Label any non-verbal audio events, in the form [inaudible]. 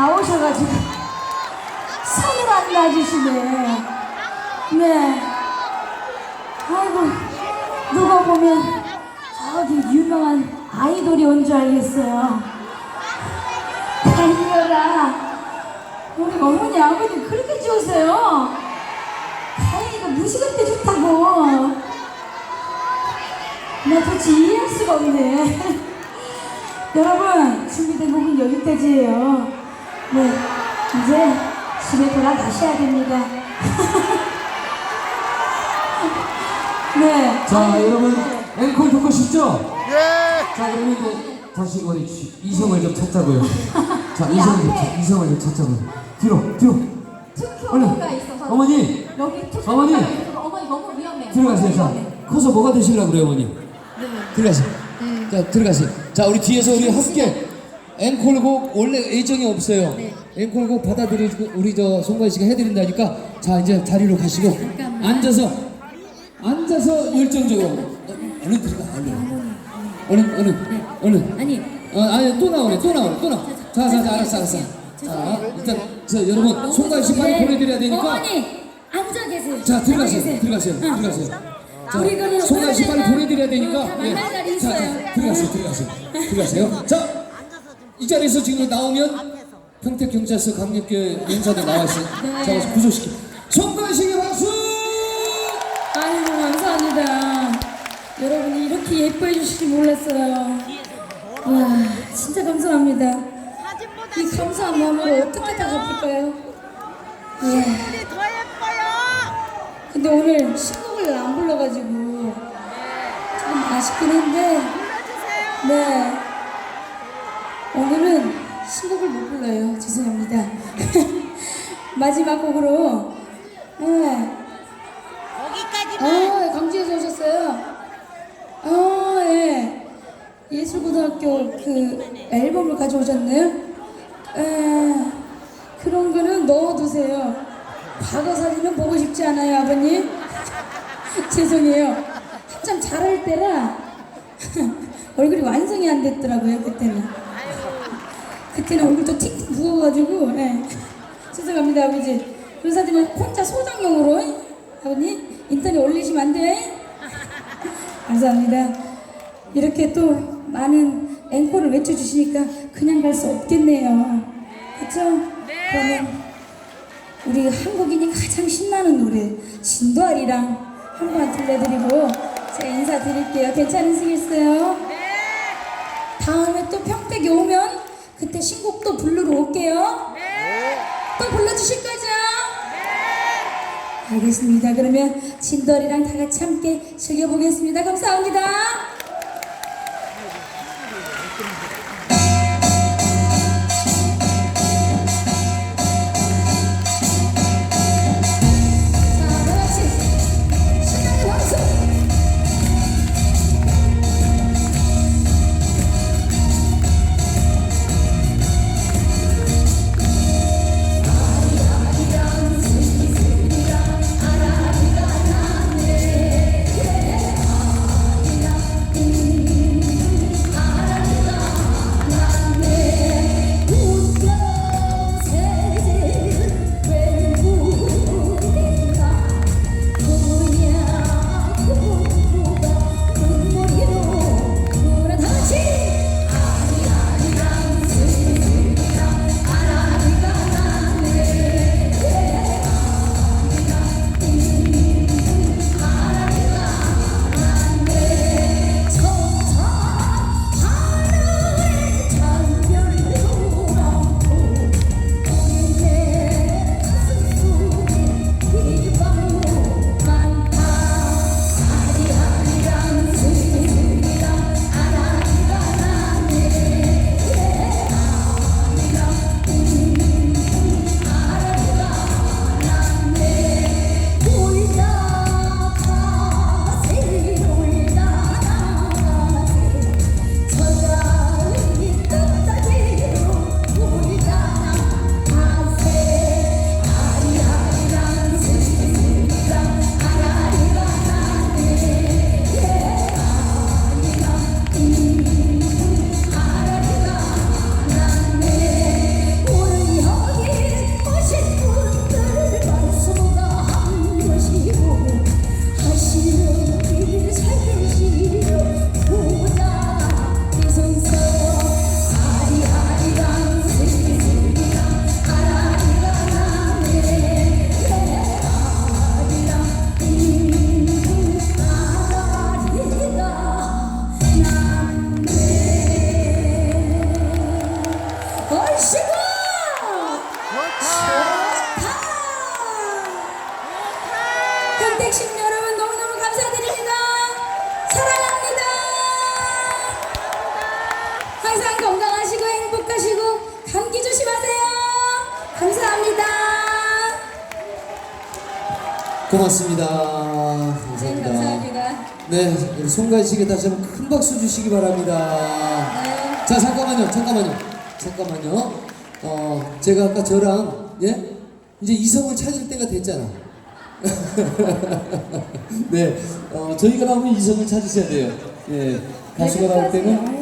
나오셔가지고 손을 안 놔주시네. 네. 아이고 누가 보면 저기 유명한 아이돌이 온 줄 알겠어요. 달려라. 우리 어머니 아버님 그렇게 좋으세요. 다행이가 무시같게 좋다고. 나 도대체 이해할 수가 없네. [laughs] 여러분 준비된 곡은 여기까지예요. 네 이제 집에 돌아가셔야 됩니다. [laughs] 네. 자 여러분 앵콜 듣고 싶죠? 예. 자 그러면 이제 다시 우리 지- 이성을 좀 찾자고요. [laughs] 자 이성을 좀 찾- 이성을 좀 찾자고요. 뒤로 뒤로 투표가 있어서 어머니 여기 투표가 어머니. 있어서 어머니 너무 위험해. 들어가세요. 자 커서 뭐가 되시려고 그래요 어머니? 들어가세요. 자 들어가세요. 자 우리 뒤에서 우리 함께 앵콜곡 원래 애정이 없어요. 앵콜곡 받아들이고 우리 저 송가인 씨가 해드린다니까 자 이제 자리로 가시고 앉아서 앉아서 열정적으로. 어, 얼른 들어가 얼른. 얼른 얼른 얼른. 아니. 어, 아니 또 나오네 또 나오네 또 나와 자자자 알았어 알았어. 자 일단 저 여러분 송가인 씨 빨리 보내드려야 되니까. 어머니 앉아 계세요. 자 들어가세요 앉아 계세요. 들어가세요 응. 들어가세요. 자 우리 송가인 씨 빨리 보내드려야 되니까. 만날 날이 자, 있어요. 자 들어가세요 들어가세요 들어가세요. 자 이 자리에서 지금 나오면 평택 경찰서 강력계 연사들 나와 있어요 네. 자 와서 구조시켜 씨의 박수 아이고 감사합니다. 여러분이 이렇게 예뻐해 주실지 몰랐어요. 와 진짜 감사합니다. 이 감사한 마음으로 어떻게 다 갚을까요? 예. 우리 더 예뻐요. 근데 오늘 신곡을 안 불러가지고 좀 아쉽긴 한데 네 오늘은 신곡을 못 불러요. 죄송합니다. [laughs] 마지막 곡으로 네. 거기까지만. 아 광주에서 오셨어요. 아 예. 예술고등학교 그 앨범을 가져오셨네요. 에, 그런 거는 넣어두세요. 과거 사진은 보고 싶지 않아요 아버님. [laughs] 죄송해요. 한참 잘할 때라 [laughs] 얼굴이 완성이 안 됐더라고요 그때는 그때는 얼굴도 틱틱 부어가지고 예. [laughs] 죄송합니다 아버지 그런 사진은 혼자 소장용으로 예? 아버님 인터넷 올리시면 안 돼요 예? [laughs] 감사합니다 이렇게 또 많은 앵콜을 외쳐주시니까 그냥 갈 수 없겠네요 그쵸? 그러면 우리 한국인이 가장 신나는 노래 진도아리랑 한 번 들려드리고 제가 인사드릴게요 괜찮으시겠어요? 다음에 또 평택에 오면 그때 신곡 또 부르러 올게요. 또 불러주실 거죠? 알겠습니다. 그러면 진도아리랑 다 같이 함께 즐겨보겠습니다. 감사합니다 항상 건강하시고 행복하시고 감기 조심하세요. 감사합니다. 고맙습니다. 감사합니다. 네, 감사합니다. 네, 우리 송가식에 다시 한번 큰 박수 주시기 바랍니다. 네. 자, 잠깐만요, 잠깐만요, 잠깐만요. 어, 제가 아까 저랑 예 이제 이성을 찾을 때가 됐잖아. [laughs] 네, 어, 저희가 나오면 이성을 찾으셔야 돼요. 예, 가수가 나올 네, 때는.